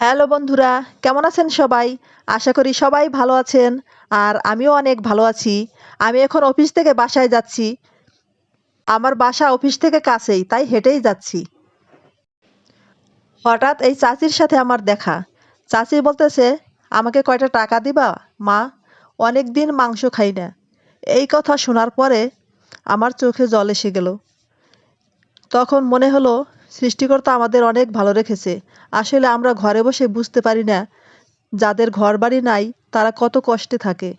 Hello বন্ধুরা, কেমন আছেন সবাই? আশা করি সবাই ভালো আছেন, আর আমিও অনেক ভালো আছি। আমি এখন অফিস থেকে বাসায় যাচ্ছি। আমার বাসা অফিস থেকে কাছেই, তাই হেঁটেই যাচ্ছি। হঠাৎ এই চাচির সাথে আমার দেখা। চাচি বলতেছে, আমাকে কয়টা টাকা দিবা, মা? অনেক দিন মাংস খাই না। এই কথা শোনার পরে আমার চোখে জল এসে গেল। তখন মনে হলো সৃষ্টিকর্তা আমাদের অনেক ভালো রেখেছে। আসলে আমরা ঘরে বসে বুঝতে পারি না, যাদের ঘর বাড়ি নাই, তারা কত কষ্টে থাকে।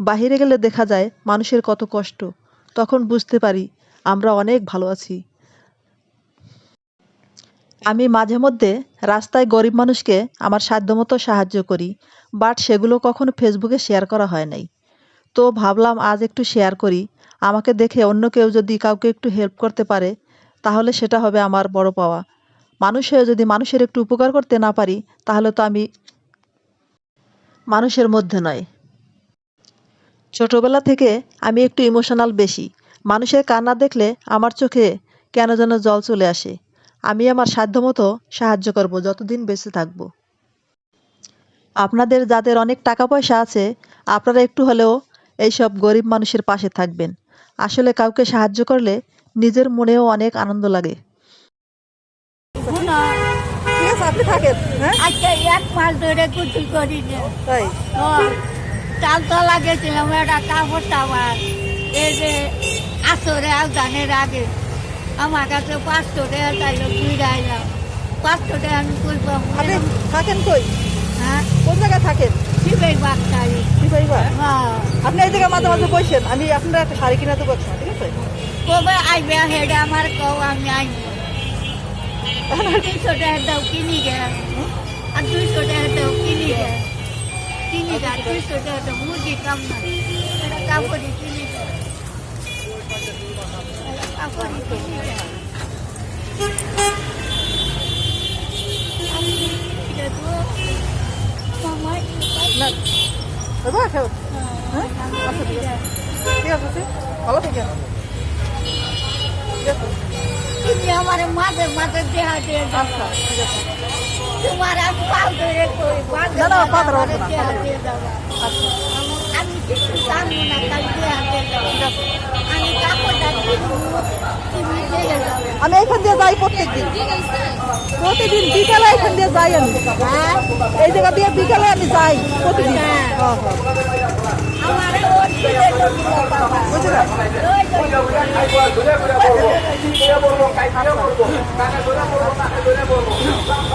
বাহিরে গেলে দেখা যায়, মানুষের কত কষ্ট। তখন বুঝতে পারি, আমরা অনেক ভালো আছি। আমি মাঝে মধ্যে রাস্তায় গরিব মানুষকে আমার সাধ্যমতো সাহায্য করি, বাট সেগুলো কখনো ফেসবুকে শেয়ার করা হয় নাই। তো ভাবলাম আজ একটু শেয়ার করি, আমাকে দেখে অন্য কেউ যদি কাউকে একটু হেল্প করতে পারে তাহলে সেটা হবে আমার বড় পাওয়া। মানুষ হয়ে যদি মানুষের একটু উপকার করতে না পারি, তাহলে তো আমি মানুষের মধ্যে নয়। ছোটবেলা থেকে আমি একটু ইমোশনাল বেশি। মানুষের কান্না দেখলে আমার চোখে কেন যেন জল চলে আসে। আমি আমার সাধ্যমতো সাহায্য করব, যতদিন বেঁচে থাকব। আপনাদের যাদের অনেক টাকা পয়সা আছে, আপনারা একটু হলেও এইসব গরিব মানুষের পাশে থাকবেন। আসলে কাউকে সাহায্য করলে নিজের মনেও অনেক আনন্দ লাগে। ঠিক আছে আপনি থাকেন হ্যাঁ এক মাস ধরে করি তাই একটা এই যে আসরে আগে আমার কাছে পাঁচশো টাকা চাইলো ঘুরে আইলাম পাঁচশো টাকা আমি করব থাকেন? কই হ্যাঁ কোন জায়গায় থাকেন হ্যাঁ। আপনি এই জায়গায় মাঝে মাঝে বসেন আমি আপনার একটা শাড়ি কিনা তো করছি ঠিক আছে? কবে আইবে হেডে আমার কও আমি আইব দুইশো টাকা দাও কিনি গে আর দুইশো টাকা দাও কিনি গে কিনি গে দুইশো টাকা দাও মুরগি কাম না এটা কাপড়ি কিনি গে কাপড়ি কিনি গে ভালো আছে তুমি আমার মাঝে মাঝে দেহা দিয়ে আছে তোমার আমি পাল ধরে কই? মাঝে মাঝে দেহা দিয়ে আচ্ছা আমি- কিছু জানি না তাই দেহা দিয়ে আমি কাপড়টা কিনবো তুমি দিয়ে দাও আমি এখান দিয়ে যাই প্রত্যেকদিন। প্রতিদিন বিকালে এখান দিয়ে যাই আমি। হ্যাঁ? এই জায়গা দিয়ে বিকালে আমি যাই প্রতিদিন। হ্যাঁ। হ্যাঁ, হ্যাঁ। আমার বলব ছেলে লোক বাবা বুঝলেন ওই বলব